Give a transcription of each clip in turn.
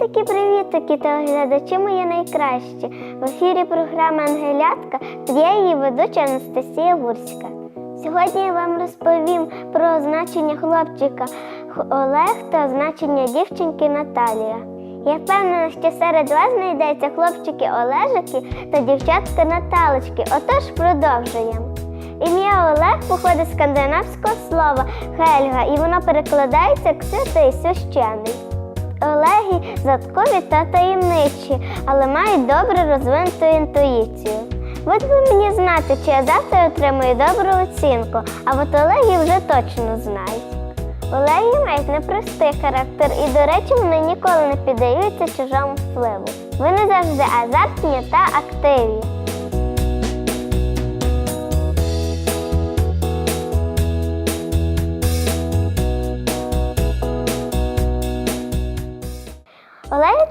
Привітики, привітики, телеглядачі мої найкращі. В ефірі програма Ангелятка та я її ведуча Анастасія Гурська. Сьогодні я вам розповім про значення хлопчика Олег та значення дівчинки Наталія. Я впевнена, що серед вас знайдеться хлопчики Олежики та дівчатка Наталочки. Отож продовжуємо. Ім'я Олег походить з скандинавського слова Хельга, і воно перекладається як святий священний. Олегі задкові та таємничі, але мають добре розвинуту інтуїцію. От ви мені знати, чи я завтра отримую добру оцінку, а от Олегі вже точно знають. Олегі мають непростий характер і, до речі, вони ніколи не піддаються чужому впливу. Вони завжди азартні та активні.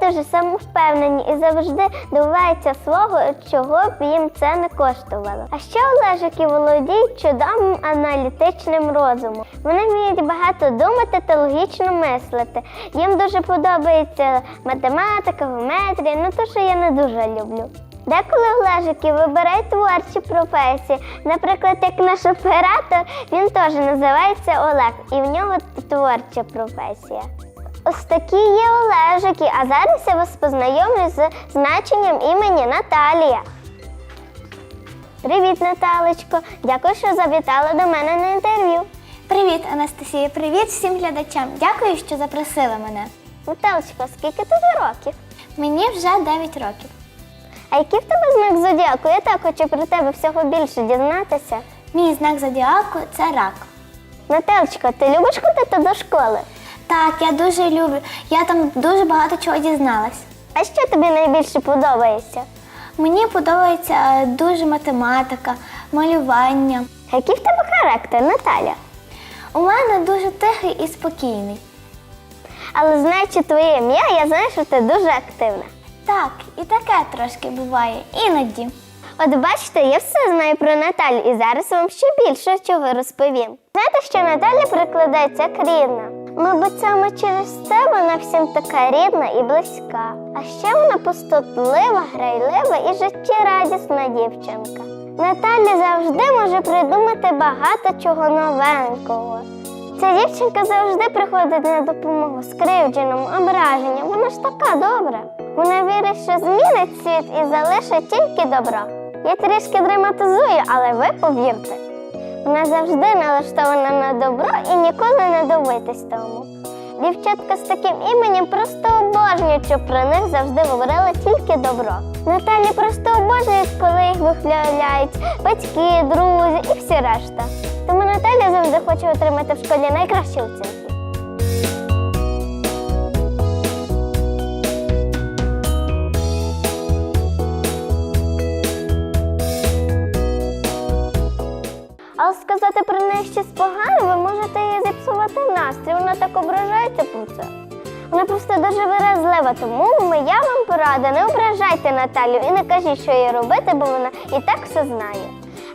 Дуже самовпевнені і завжди добиваються свого, чого б їм це не коштувало. А ще Олежики володіють чудовим аналітичним розумом. Вони вміють багато думати та логічно мислити. Їм дуже подобається математика, геометрія, ну то, що я не дуже люблю. Деколи Олежики вибирають творчі професії. Наприклад, як наш оператор, він теж називається Олег, і в нього творча професія. Ось такі є Олежики, а зараз я вас познайомлю з значенням імені Наталія. Привіт, Наталечко! Дякую, що завітала до мене на інтерв'ю. Привіт, Анастасія. Привіт всім глядачам. Дякую, що запросили мене. Наталечко, скільки тобі років? Мені вже 9 років. А який в тебе знак зодіаку? Я так хочу про тебе всього більше дізнатися. Мій знак зодіаку це рак. Наталечко, ти любиш ходити до школи? Так, я дуже люблю. Я там дуже багато чого дізналась. А що тобі найбільше подобається? Мені подобається е, дуже математика, малювання. Який в тебе характер, Наталя? У мене дуже тихий і спокійний. Але знаючи твоє ім'я, я знаю, що ти дуже активна. Так, і таке трошки буває, іноді. От бачите, я все знаю про Наталю і зараз вам ще більше чого розповім. Знаєте, що Наталя прикладається як рідна? Мабуть, саме через це вона всім така рідна і близька. А ще вона пустотлива, грайлива і життєрадісна дівчинка. Наталя завжди може придумати багато чого новенького. Ця дівчинка завжди приходить на допомогу скривдженому, ображенням. Вона ж така добра. Вона вірить, що змінить світ і залишить тільки добро. Я трішки драматизую, але ви повірте. Вона завжди налаштована на добро і ніколи не дивитись тому. Дівчатка з таким іменем просто обожнюють, що про них завжди говорили тільки добро. Наталі просто обожнюють, коли їх вихваляють батьки, друзі і всі решта. Тому Наталя завжди хоче отримати в школі найкращі оцінки. Так ображаєте про це. Вона просто дуже виразлива, тому ми- я вам порада, не ображайте Наталю і не кажіть, що їй робити, бо вона і так все знає.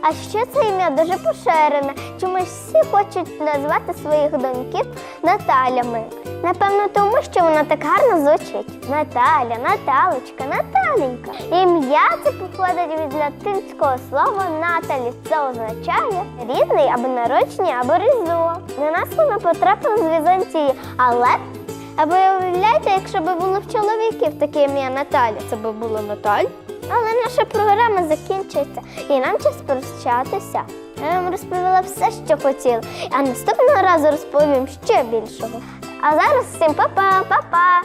А ще це ім'я дуже поширене. Чомусь всі хочуть назвати своїх доньків Наталями. Напевно, тому що вона так гарно звучить. Наталя, Наталочка, Наталенька. Ім'я це походить від латинського слова Наталі. Це означає рідний або народження, або різдво. До нас воно потрапило з Візантії, але а ви уявляєте, якщо б було в чоловіків таке ім'я Наталя, це би було Наталь? Але наша програма закінчується і нам час прощатися. Я вам розповіла все, що хотіла, а наступного разу розповім ще більшого. А зараз всім па-па, па-па!